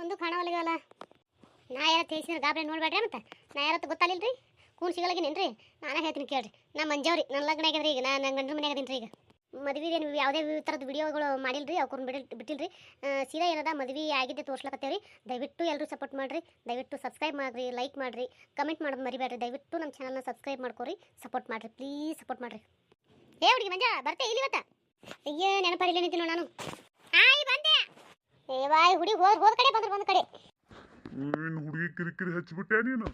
ಒಂದು ಕಾಣವಲ್ಗಲ್ಲ ನಾ ಯಾರು ತಿಳಿಸಿದ್ರೆ ಗಾಬರಿ ನೋಡ್ಬೇಡ್ರಿ ಮತ್ತೆ. ನಾ ಯಾರತ್ತು ರೀ ಕೂನ್ ಸಿಗಲಾಗಿನೇನ್ರಿ ನಾನೇ ಹೇಳ್ತೀನಿ ಕೇಳ್ರಿ. ನಾ ಮಂಜವ್ರಿ ನನ್ನ ಲಗ್ನ ಆಗ್ಯದ್ರಿ ಈಗ. ನಾನು ನನ್ನ ಗಂಡನ ಮನೆ ಆಗದೀನಿ ಈಗ. ಮದ್ವೆ ನೀವು ಯಾವುದೇ ಥರದ ವಿಡಿಯೋಗಳು ರೀ ಅವ್ಕೊಂಡು ಬಿಡಿ ಬಿಟ್ಟಿಲ್ರಿ. ರೀ ಸೀದಾ ಏನದ ಮದುವೆ ಆಗಿದ್ದೆ ತೋರ್ಸ್ಲಕತ್ತೇವ್ರಿ. ದಯವಿಟ್ಟು ಎಲ್ಲರೂ ಸಪೋರ್ಟ್ ಮಾಡಿರಿ. ದಯವಿಟ್ಟು ಸಬ್ಸ್ಕ್ರೈಬ್ ಮಾಡಿರಿ ಲೈಕ್ ಮಾಡಿರಿ. ಕಮೆಂಟ್ ಮಾಡೋದು ಮರಿಬೇಡ್ರಿ. ದಯವಿಟ್ಟು ನಮ್ಮ ಚಾನಲ್ನ ಸಬ್ಸ್ಕ್ರೈಬ್ ಮಾಡ್ಕೊರಿ. ಸಪೋರ್ಟ್ ಮಾಡಿರಿ. ಪ್ಲೀಸ್ ಸಪೋರ್ಟ್ ಮಾಡಿರಿ. ಏ ಹುಡುಗಿ ಮಂಜ ಬರ್ತೆ ಇಲ್ಲಿ ಇವತ್ತ? ಅಯ್ಯೋ ನೆನಪಾರಿಲ್ಲ ನಿಂತೀನಿ ನಾನು. ಏ ಹುಡಿ ಹುಡುಗಿ ಹೋದ್ ಹೋದ ಕಡೆ ಬಂದ್ರ ಬಂದ ಕಡೆ. ನೀನು ಹುಡುಗಿ ಕಿರಿಕಿರಿ ಹಚ್ಚಿಬಿಟ್ಟೆ ನೀನು?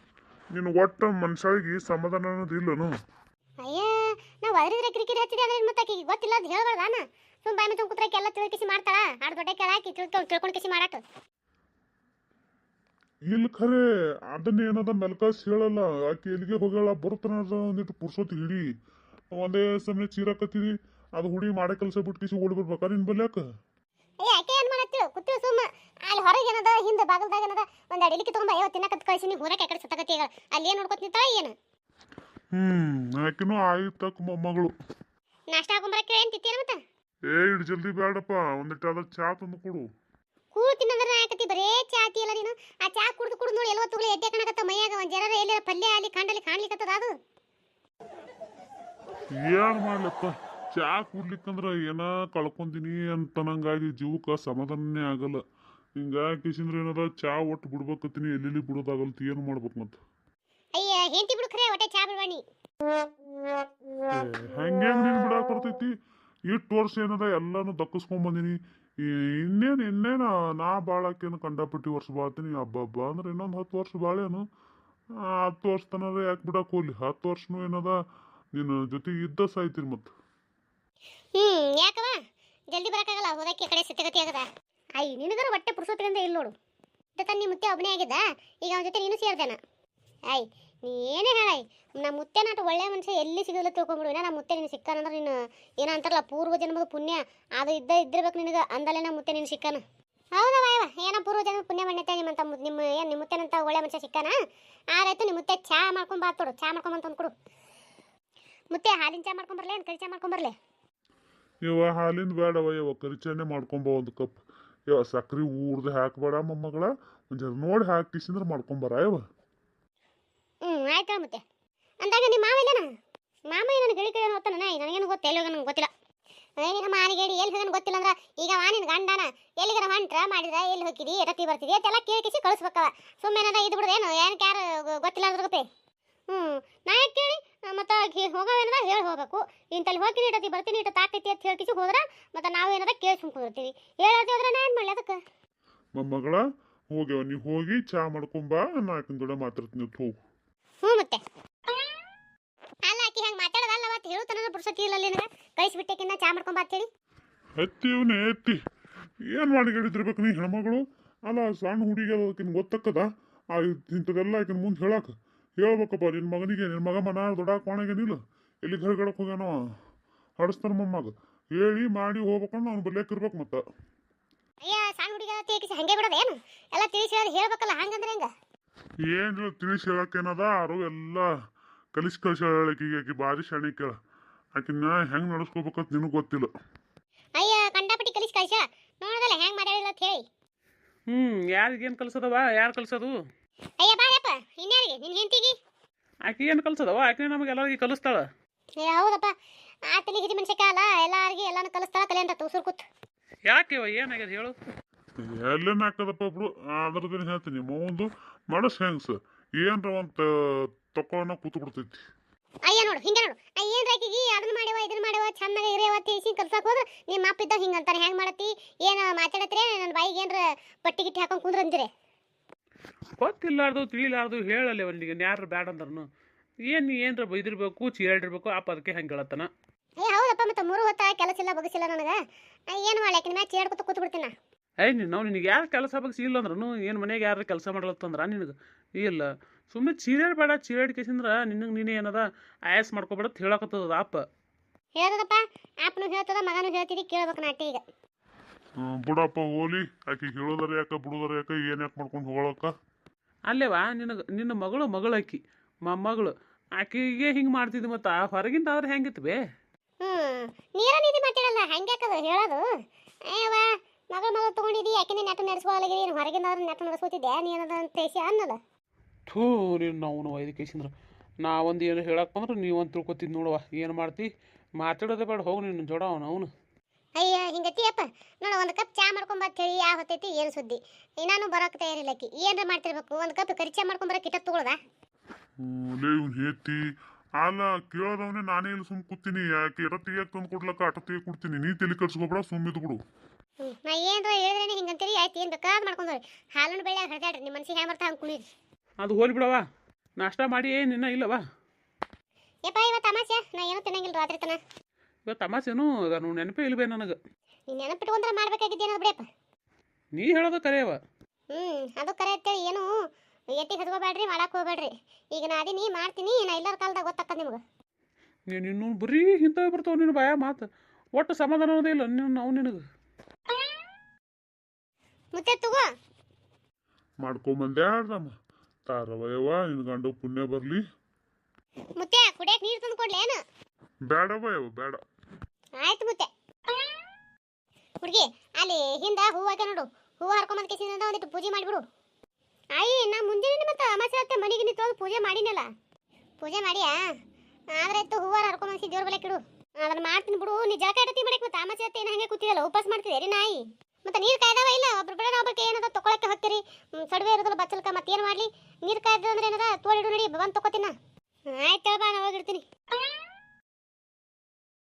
ನೀನು ಒಟ್ಟ ಮನುಷ್ಯಳಿಗೆ ಸಮಾಧಾನ ಅನ್ನೋದು ಇಲ್ಲನು. ಅಯ್ಯ ನಾವು ಅದ್ರಿದ್ರೆ ಕಿರಿಕಿರಿ ಹಚ್ಚಿದೆ ಅಂದ್ರೆ ಮತ್ತೆ ಆಕಿಗೆ ಗೊತ್ತಿಲ್ಲ ಅಂತ ಹೇಳ್ಬಾರ್ದಾನ ಸುಮ್ ಬಾಯಿ ಮುಚ್ಚು ಕುತ್ರಕ್ಕೆ ಎಲ್ಲ ತಿಳ್ಕಿಸಿ ಮಾಡ್ತಾಳ. ಆಡ್ ದೊಡ್ಡ ಕೆಳಾಕಿ ತಿಳ್ಕೊಂಡು ತಿಳ್ಕೊಂಡು ಕಿಸಿ ಮಾಡಾಕ. ಇಲ್ಲಿ ಖರೆ ಅದನ್ನ ಏನದ ಮೆಲ್ಕಾಸ್ ಹೇಳಲ್ಲ. ಆಕಿ ಎಲ್ಲಿಗೆ ಹೋಗ್ಯಾಳ ಬರುತ್ತಾನ ಒಂದಿಟ್ಟು ಪುರ್ಸೋತಿ ಹಿಡಿ. ಒಂದೇ ಸಮಯ ಚೀರಾಕತ್ತಿದಿ ಅದು ಹುಡಿ ಮಾಡೋ ಕೆಲಸ ಬಿಟ್ಟು ಕಿಸಿ ಓಡಿ ಬರ್ಬೇಕಾ ನಿನ್ ಬಲ್ಯಾಕ? ಏನ್ ಸುಮ್ಮ. ಅಲ್ಲಿ ಹೊರಗೆ ಏನದ? ಹಿಂದೆ ಬಾಗಲ್ದಾಗ ಏನದ? ಒಂದು ಅಡಿಲಿಕ್ಕೆ ತಗೊಂಬ. ಅಯ್ಯೋ ತಿನ್ನಕತ್ ಕಳಿಸಿ ನೀವು ಊರಕ್ಕೆ ಕಡೆ ಸತ್ತಗತಿ ಈಗ. ಅಲ್ಲಿ ಏನು ನೋಡ್ಕೊತ ನಿಂತಾಳ ಏನು? ಹ್ಮ್ ಆಕಿನೂ ಆಯ್ತಕ್ ಮೊಮ್ಮಗಳು ನಾಷ್ಟ ಹಾಕೊಂಬರಕ್ಕೆ ಏನು ತಿತ್ತಿ ಮತ್ತೆ? ಏ ಇಡು ಜಲ್ದಿ ಬೇಡಪ್ಪ ಒಂದಿಟ್ಟು ಅದ ಚಾ ತಂದು ಕೊಡು. ಕೂಳು ತಿನ್ನಂದ್ರೆ ಆಕತಿ ಬರೇ ಚಾ ಅಲ್ಲ ನೀನು. ಆ ಚಾ ಕುಡ್ದು ಕುಡ್ದು ನೋಡಿ ಎಲ್ಲೋ ತುಗಳು ಎದ್ದೆ ಕಣಕತ್ತ ಮೈಯಾಗ. ಒಂದು ಜರ ಎಲ್ಲರ ಪಲ್ಯ ಅಲ್ಲಿ ಕಾಂಡಲ್ಲಿ ಕಾಣ್ಲಿಕ್ಕತ್ತದ ಅದು. ಏನು ಮಾಡ್ಲಪ್ಪ? ಚಾ ಕುಡ್ಲಿಕ್ಕಂದ್ರ ಏನ ಕಳ್ಕೊಂದಿನಿ ಅಂತನಂಗಾಗಿ ಜೀವಕ್ಕ ಸಮಾಧಾನನೇ ಆಗಲ್ಲ. ಹಿಂಗಾಗಿ ಕಿಶಿಂದ್ರ ಏನದ ಚಾ ಒಟ್ಟು ಬಿಡ್ಬೇಕತ್ತೀನಿ ಎಲ್ಲೆಲ್ಲಿ ಬಿಡೋದಾಗಲ್ತ ಏನು ಮಾಡ್ಬೇಕು ಮತ್ತೆ? ಅಯ್ಯ ಹೆಂಡತಿ ಬಿಡು ಖರೆ ಹೊಟ್ಟೆ ಚಾ ಬಿಡ್ವಾಣಿ ನೀನ್ ಬಿಡಾಕ್ ಬರ್ತೈತಿ? ಇಟ್ಟು ವರ್ಷ ಏನದ ಎಲ್ಲಾನು ದಕ್ಕಸ್ಕೊಂಡ್ ಬಂದಿನಿ. ಇನ್ನೇನು ಇನ್ನೇನು ನಾ ಬಾಳಕೇನು ಕಂಡಾಪಟ್ಟಿ ವರ್ಷ ಬಾಳ್ತೀನಿ. ಹಬ್ಬ ಅಂದ್ರೆ ಇನ್ನೊಂದು ಹತ್ತು ವರ್ಷ ಬಾಳೇನು. ಹತ್ತು ವರ್ಷ ತನಕ ಯಾಕೆ ಬಿಡಾಕ್ ಹೋಗ್ಲಿ? ಹತ್ತು ವರ್ಷನೂ ಏನದ ನಿನ್ನ ಜೊತೆಗೆ ಇದ್ದ ಸಾಯ್ತೀನಿ ಮತ್ತೆ. ಹ್ಮ್ ಯಾಕವ ಜಲ್ದಿ ಬರಕ್ಕಾಗಲ್ಲ ಹೋದಕ್ಕೆ ಕಡೆ ಸತ್ಯಗತಿ ಆಗದ ಅಯ್ಯ ನಿನಗರ ಹೊಟ್ಟೆ ಪುರುಸೋತಿಗಂದ ಇಲ್ಲ ನೋಡು. ತನ್ನ ಮುತ್ತೆ ಒಬ್ಬನೇ ಆಗಿದ್ದ, ಈಗ ಅವನ ಜೊತೆ ನೀನು ಸೇರ್ದೇನ? ಅಯ್ಯ ನೀ ಏನೇ ಹೇಳಾಯ್ ನಮ್ಮ ಮುತ್ತೆ ನಾಟ ಒಳ್ಳೆ ಮನುಷ್ಯ ಎಲ್ಲಿ ಸಿಗಲ್ಲ ತಿಳ್ಕೊಂಬಿಡು. ನಮ್ಮ ಮುತ್ತೆ ನಿನ್ನ ಸಿಕ್ಕಾನಂದ್ರೆ ನೀನು ಏನೋ ಅಂತಾರಲ್ಲ, ಪೂರ್ವ ಜನ್ಮದ ಪುಣ್ಯ. ಅದು ಇದ್ದ ಇದ್ದಿರ್ಬೇಕು ನಿನಗೆ, ಅಂದಲೇ ನಮ್ಮ ಮುತ್ತೆ ನೀನು ಸಿಕ್ಕಾನ. ಹೌದಾ ವಾಯವ ಏನೋ ಪೂರ್ವ ಜನ್ಮದ ಪುಣ್ಯ ಮಣ್ಣೈತೆ ನಿಮ್ಮಂತ ನಿಮ್ಮ ಏನು ನಿಮ್ಮ ಮುತ್ತೆನಂತ ಒಳ್ಳೆ ಮನುಷ್ಯ ಸಿಕ್ಕಾನ? ಆರಾಯ್ತು, ನಿಮ್ಮ ಮುತ್ತೆ ಚಾ ಮಾಡ್ಕೊಂಡ್ ಬಾತೋಡು ಚಾ ಮಾಡ್ಕೊಂಬಂತ ಅಂದ್ಕೊಡು ಕೊಡು ಮುತ್ತೆ, ಹಾಲಿನ ಚಾ ಮಾಡ್ಕೊಂಬರ್ಲೆ ಏನು ಕರಿ ಚಾ ಮಾಡ್ಕೊಂಬರ್ಲೆ ಇವ ಹಾಲಿಂದ ಬೇಡವ ಇವ ಕರಿಚಾನೆ ಮಾಡ್ಕೊಂಬ ಒಂದು ಕಪ್. ಇವ ಸಕ್ರೆ ಊರ್ದು ಹಾಕ್ಬೇಡ ಮೊಮ್ಮಗಳ. ಒಂದು ಜರ ನೋಡಿ ಹಾಕಿಸಿಂದ್ರೆ ಮಾಡ್ಕೊಂಬರ ಇವ. ಹ್ಞೂ ಆಯ್ತು ಮತ್ತೆ. ಅಂದಾಗ ನಿಮ್ಮ ಮಾವ ಇಲ್ಲನ? ಮಾಮ ನನಗೆ ಗಿಳಿ ಕಡೆ ಹೋಗ್ತಾನ ನನಗೇನು ಗೊತ್ತಿಲ್ಲ. ನನಗೆ ಗೊತ್ತಿಲ್ಲ ಏನಿನ ಮಾನಿಗೇಡಿ ಎಲ್ಲಿ ಹೋಗೋಣ ಗೊತ್ತಿಲ್ಲ ಅಂದ್ರೆ ಈಗ ವಾನಿನ ಗಂಡನ. ಎಲ್ಲಿಗಾರ ಹೊಂಟ್ರ ಮಾಡಿದ್ರ ಎಲ್ಲಿ ಹೋಗಿದಿ ರತಿ ಬರ್ತಿದಿ, ಅಂತೆಲ್ಲ ಕೇಳಿ ಕಿಸಿ ಕಳಿಸ್ಬೇಕವ. ಸುಮ್ಮನೆ ಇದು ಬಿಡೋದೇನು ಏನು? ಯಾರು ಗೊತ್ತಿಲ್ಲ ಅಂದ್ರೆ ಹ್ಞೂ ನಾ ಯಾಕೆ ಕೇಳಿ? ಮತ್ತು ಹೋಗವೇನದ? ಹೇಳಿ ಹೋಗಬೇಕು. ಇಂತಲ್ಲಿ ಹೋಗ್ತೀನಿ ಇಟ್ಟತಿ ಬರ್ತೀನಿ ಇಟ್ಟು ತಾಕೈತಿ ಅಂತ ಹೇಳಿ ಕಿಸಿ ಹೋದ್ರೆ ಮತ್ತು ನಾವು ಏನದ ಕೇಳಿ ಸುಮ್ಕೊಂಡಿರ್ತೀವಿ ಹೋದ್ರೆ ನಾ ಏನು ಮಾಡಲಿ ಅದಕ್ಕೆ? ಮೊಮ್ಮಗಳ ಹೋಗ್ಯವ ನೀವು ಹೋಗಿ ಚಾ ಮಾಡ್ಕೊಂಬ ನಾ ಆಕಿನ ಜೋಡ ಮಾತಾಡ್ತೀನಿ ನೀ ಹೋಗು. ಹ್ಞೂ ಮತ್ತೆ. ಅಲ್ಲ ಆಕಿ ಹೆಂಗೆ ಮಾತಾಡೋದಲ್ಲ ಅವತ್ತು ಹೇಳುತ್ತಾನ ಪುರ್ಸತಿ ಇಲ್ಲ ನಿನಗೆ? ಕಳಿಸ್ಬಿಟ್ಟೆಕಿನ್ನ ಚಾ ಮಾಡ್ಕೊಂಬ ಅಂತೇಳಿ. ಹೇಳಿ ಇವನೇ ಎತ್ತಿ. ಏನು ಮಾಡಿ ಹೇಳಿದಿರ್ಬೇಕು ನೀ ಹೆಣ್ಮಗಳು? ಅಲ್ಲ ಸಣ್ಣ ಹುಡುಗಿ ಅದಕ್ಕಿನ್ ಗೊತ್ತಕ್ಕದ? ಆ ಇಂಥದೆಲ್ಲ ಆಕಿನ ಮುಂದೆ ಹೇಳಾಕ. ಹೇಳ್ಬೇಕಪ್ಪ ನಿನ್ನ ಮಗನಿಗೆ ನಿನ್ನ ಮಗ ಮನ ದೊಡ್ಡ ಕೋಣಗೇನಿಲ್ಲ ಎಲ್ಲಿ ಹೊರಗಡಕ್ಕೆ ಹೋಗ್ಯಾನೋ ಹಡಸ್ತಾನ ಮೊಮ್ಮಗ. ಹೇಳಿ ಮಾಡಿ ಹೋಗ್ಬೇಕಂದ್ರೆ ಅವ್ನು ಬರ್ಲಿಕ್ಕೆ ಇರ್ಬೇಕು ಮತ್ತೆ. ಅಯ್ಯ ಸಣ್ಣ ಹುಡುಗ ತಿಳಿಸಿ ಹಂಗೆ ಬಿಡೋದೇನು ಎಲ್ಲ ತಿಳಿಸಿ ಹೇಳಿ ಹೇಳ್ಬೇಕಲ್ಲ ಹಂಗಂದ್ರೆ ಹೆಂಗ? ಏನು ತಿಳಿಸಿ ಹೇಳಕ್ಕೇನದ ಆರು ಎಲ್ಲ ಕಲಿಸಿ ಕಲಿಸಿ ಹೇಳಕ್ಕೆ ಆಕಿ ಭಾರಿ ಶಾಣೆ ಕೇಳ. ಆಕಿನ ಹೆಂಗೆ ನಡೆಸ್ಕೋಬೇಕಂತ ನಿನಗೆ ಗೊತ್ತಿಲ್ಲ. ಅಯ್ಯ ಕಂಡಾಪಟ್ಟಿ ಕಲಿಸಿ ಕಳ್ಸ ನೋಡೋದಲ್ಲ ಹೆಂಗ್ ಮಾತಾಡಿಲ್ಲ ಅಂತ ಹೇಳಿ. ಹ್ಮ್ ಯಾರಿಗೇನು ಕಲಿಸೋದವ? ಯಾರು ಕಲಿಸೋದು? ಅಯ್ಯ ಇನ್ಯಾರಿಗೆ ನಿನ್ ಹೆಂಡತಿಗೆ? ಆಕೆ ಏನು ಕಲ್ಸದವ? ಆಕೆ ನಮಗೆ ಎಲ್ಲರಿಗೆ ಕಲಿಸ್ತಾಳ. ಏ ಹೌದಪ್ಪ. ಆ ಹಿರಿ ಮನುಷ್ಯಕ್ಕೆ ಅಲ್ಲ ಎಲ್ಲಾರಿಗೆ ಎಲ್ಲಾನು ಕಲಿಸ್ತಾಳ ಅಂತ ಉಸುರು ಕೂತ್. ಯಾಕೆವ ಏನಾಗ್ಯದ ಹೇಳು. ಎಲ್ಲೇನು ಹಾಕದಪ್ಪ ಒಬ್ರು ಅದ್ರದ್ದೇನು ಹೇಳ್ತೀನಿ. ಒಂದು ಮನಸ್ಸು ಹೆಂಗ್ಸ? ಏನ್ರ ಒಂದು ತಕೊಳ್ಳೋಣ ಕೂತು ಬಿಡ್ತೈತಿ ಅಯ್ಯ ನೋಡು ಹಿಂಗೆ ನೋಡು. ಅಯ್ಯ ಏನ್ ರಾಕಿಗಿ ಅದನ್ನ ಮಾಡ್ಯವ ಇದನ್ನ ಮಾಡ್ಯವ ಚೆನ್ನಾಗಿ ಇರೇವ ತಿಳಿಸಿ ಕಲ್ಸಕ್ ಹೋದ್ರೆ ನಿಮ್ಮ ಅಪ್ಪ ಇದ್ದಾಗ ಹಿಂಗೆ ಅಂತಾರೆ ಹೆಂಗ್ ಮಾಡತ್ತಿ? ಏನು ಮಾತಾಡತ್ರಿ ನನ್ನ ಬಾಯಿಗೆ ಏನ್ರ ಪಟ್ಟಿ ಗಿಟ್ಟಿ ಹಾಕೊಂಡ್ ಕುಂದ್ರ ಅಂದಿರೆ ಗೊತ್ತಿಲ್ಲಾರ್ದು ತಿಳಿಲಾರ್ದು ಹೇಳಲ್ಲ ಅವನಿಗೆ. ಯಾರು ಬ್ಯಾಡ ಅಂದ್ರನು. ಏನು ಏನರ ಬೈದಿರ್ಬೇಕು ಚೀರಾಡಿರ್ಬೇಕು ಅಪ್ಪ ಅದಕ್ಕೆ ಹಂಗೆ ಹೇಳತ್ತನ. ಏ ಹೌದಪ್ಪ ಮತ್ತೆ ಮೂರು ಹೊತ್ತ ಕೆಲಸ ಇಲ್ಲ ಬಗಸಿಲ್ಲ ನನಗೆ. ಏನು ಮಾಡ್ಯಾಕಿನ ಮ್ಯಾಚ್ ಚೇಡ್ಕೊತ ಕೂತ್ ಬಿಡ್ತೀನಿ ಏಯ್ ನೀನು ನಾವು ನಿನಗೆ ಯಾರು ಕೆಲಸ ಬಗ್ಗೆ ಇಲ್ಲ ಅಂದ್ರೂ ಏನು ಮನೆಗೆ ಯಾರು ಕೆಲಸ ಮಾಡಲತ್ತಂದ್ರ ನಿನಗೆ. ಇಲ್ಲ. ಸುಮ್ಮನೆ ಚೀರಾಡಬೇಡ ಚೀರಾಡಿ ಕೇಸಿಂದ್ರ ನಿನಗೆ ನೀನೇ ಏನದ ಆಯಾಸ್ ಮಾಡ್ಕೊಬೇಡ ಹೇಳಕತ್ತದ ಅಪ್ಪ ಹೇಳದಪ್ಪ ಆಪ್ನು ಹೇಳ್ತದ ಮಗನು ಹೇಳ್ತಿದ್ದಿ ಕೇಳ್ಬೇಕು ನಾಟಿ ಈಗ ಬಿಡಪ್ಪ ಹೋಲಿ ಆಕಿ ಹೇಳೋದಾರ ಯಾಕ ಬಿಡೋದಾರ ಯಾಕ ಏನ್ ಯಾಕೆ ಮಾಡ್ಕೊಂಡು ಹೋಗಳಕ್ಕ? ಅಲ್ಲೇವಾ ನಿನಗೆ ನಿನ್ನ ಮಗಳು ಮಗಳು ಆಕಿ ಮೊಮ್ಮಗಳು ಆಕಿಗೆ ಹಿಂಗೆ ಮಾಡ್ತಿದ್ ಮತ್ತು ಹೊರಗಿಂದ ಆದ್ರೆ ಹೆಂಗಿತ್ತು ಬೇ ಹ್ಮ್ ನೀರ ನೀತಿ ಮಾತಾಡಲ್ಲ ಹಂಗ್ಯಾಕದು ಹೇಳೋದು? ಅಯ್ಯವ್ವ ಮಗಳ ಮಗಳ ತೊಗೊಂಡಿದ್ದಿ ಯಾಕೆ ನೆಟ್ಟು ನಡೆಸ್ಕೊಳ್ಳಿ ಏನು ಹೊರಗಿನವ್ರು ನೆಟ್ಟು ನಡೆಸ್ಕೊತಿದ್ದೆ ನೀನದ ಅಂತ ತೇಸಿ ಅನ್ನಲ್ಲ ಥೂ ನೀನು ನಾವು ವೈದ್ಯಕೇಶಂದ್ರ ನಾ ಒಂದು ಏನು ಹೇಳಕ್ಕೆ ಬಂದ್ರೆ ನೀವು ಒಂದು ತಿಳ್ಕೊತಿದ್ ನೋಡವ್ವ ಏನು ಮಾಡ್ತಿ? ಮಾತಾಡೋದೇ ಬೇಡ ಹೋಗಿ ನಿನ್ನ ಜೋಡ ಅವನು ಅವನು. ಅಯ್ಯ ಹಿಂಗತಿಯಪ್ಪ. ನೋಡು ಒಂದು ಕಪ್ ಚಾ ಮಾಡ್ಕೊಂಬ ಹೇಳಿ ಯಾ ಹೊತ್ತೈತಿ ಏನು ಸುದ್ದಿ. ಬರಕ್ಕೆ ಬರೋಕೆ ತಯಾರಿಲ್ಲಕ್ಕಿ. ಏನ್ರ ಮಾಡ್ತಿರ್ಬೇಕು? ಒಂದು ಕಪ್ ಕರಿ ಚಾ ಮಾಡ್ಕೊಂಬರ ಇಟ್ಟ ತಗೊಳ್ದ? ಲೇ ಇವ್ನು ಹೇತಿ. ಅಲ್ಲ ಕೇಳೋದವನೇ ನಾನೇ ಇಲ್ಲಿ ಸುಮ್ ಕೂತೀನಿ. ಯಾಕೆ ತೆಗಿಯಕ್ ತಂದು ಕೊಡ್ಲಕ್ಕ ಅಟ ತೆಗಿಯಕ್ ಕೊಡ್ತೀನಿ. ನೀ ತಲೆ ಕಟ್ಸ್ಕೊಬೇಡ ಸುಮ್ಮಿದ್ ಬಿಡು. ನಾ ಏನ್ರ ಹೇಳಿದ್ರೇನೆ ಹಿಂಗಂತೀರಿ? ಆಯ್ತು ಏನು ಬೇಕಾದ್ ಮಾಡ್ಕೊಂಡ್ರಿ ಹಾಲನ್ನು ಬೆಳೆ ಹರಿದಾಡ್ರಿ. ನಿಮ್ಮ ಮನ್ಸಿಗೆ ಹ್ಯಾಂಗ ಬರ್ತಾ ಹಂಗೆ ಕುಣಿರಿ ಅದು ಹೋಲಿ ಬಿಡವ ನಾಷ್ಟ ಮಾಡಿ ನಿನ್ನ ಇಲ್ಲವಾ ಯಪ್ಪ ಇವತ್ತು ಅಮಾಸ್ಯ? ನಾ ಏನೂ ತಿನ್ನಂಗಿಲ್ಲ ರಾತ್ರಿ ತನ. ಇವತ್ತು ಅದ ನಾನು ನೆನಪೇ ಇಲ್ವೇ ನನಗೆ. ನೀನು ನೆನಪಿಟ್ಕೊಂಡ್ರೆ ಮಾಡ್ಬೇಕಾಗಿದ್ದೇನೋ ಬಿಡಪ್ಪ. ನೀ ಹೇಳೋದು ಕರೆಯವ. ಹ್ಞೂ ಅದು ಕರೆ ಅಂತೇಳಿ ಏನು ಎತ್ತಿ ಹಚ್ಕೋಬೇಡ್ರಿ ಮಾಡಕ್ಕೆ ಹೋಗ್ಬೇಡ್ರಿ. ಈಗ ನಾ ಅದೀನಿ ಮಾಡ್ತೀನಿ ನಾ ಇಲ್ಲರ ಕಾಲದಾಗ ಗೊತ್ತಾಕದ ನಿಮ್ಗೆ. ನೀನು ಇನ್ನೂ ಬರೀ ಇಂಥವೇ ಬರ್ತಾವ ನಿನ್ನ ಭಯ ಮಾತು. ಒಟ್ಟು ಸಮಾಧಾನ ಅನ್ನೋದೇ ಇಲ್ಲ ನಿನ್ನ ನಾವು ನಿನಗೆ. ಮುತ್ತೆ ತಗೋ. ಮಾಡ್ಕೊಂಬಂದೆ ಆಡ್ದಮ್ಮ. ತಾರವಯವ ನಿನ್ನ ಗಂಡು ಪುಣ್ಯ ಬರಲಿ. ಮುತ್ತೆ ಕುಡಿಯಕ್ಕೆ ನೀರು ತಂದು ಕೊಡ್ಲಿ ಏನು? ಬೇಡವ ಯವ್ವ ಬೇಡ ಆಯ್ತು ಮುತ್ತೆ. ಹುಡುಗಿ, ಅಲ್ಲಿ ಹಿಂದ ಹೂವು ಹಾಕ ನೋಡು. ಹೂವು ಹರ್ಕೊಂಬಂದ್ ಕೇಸಿಂದ ಒಂದಿಟ್ಟು ಪೂಜೆ ಮಾಡಿಬಿಡು ಆಯಿ ನಾ ಮುಂಜಾನೆ ಮತ್ತೆ ಅಮಾಸೆ ಹತ್ತೆ ಮನೆಗೆ ನಿಂತು ಪೂಜೆ ಮಾಡಿನಲ್ಲ. ಪೂಜೆ ಮಾಡಿಯಾ? ಆದ್ರೆ ಇತ್ತು ಹೂವಾರ ಹರ್ಕೊಂಬಂದ್ಸಿ ದೇವ್ರ ಬಲೆ ಕಿಡು ಅದನ್ನ ಮಾಡ್ತೀನಿ ಬಿಡು. ನೀ ಜಳಕ ಇಡತಿ ಮಾಡಕ್ಕೆ ಮತ್ತೆ ಅಮಾಸೆ ಹತ್ತೆ ಹಂಗೆ ಕೂತಿದಲ್ಲ ಉಪವಾಸ ಮಾಡ್ತಿದ್ದೆ ರೀ ನಾಯಿ? ಮತ್ತೆ ನೀರು ಕಾಯ್ದಾವ ಇಲ್ಲ? ಒಬ್ರು ಬಿಡ ಒಬ್ಬಕ್ಕೆ ಏನದ ತೊಗೊಳಕ್ಕೆ ಹೋಗ್ತೀರಿ ಸಡವೆ ಇರೋದಿಲ್ಲ ಮತ್ತೆ ಏನು ಮಾಡ್ಲಿ? ನೀರು ಕಾಯ್ದ ಅಂದ್ರೆ ಏನದ? ತೋಳಿಡು ನಡಿ ಬಂದು ತೊಗೋತೀನ ಆಯ್ತು ಬಾ ನಾ ಹೋಗಿಡ್ತೀನಿ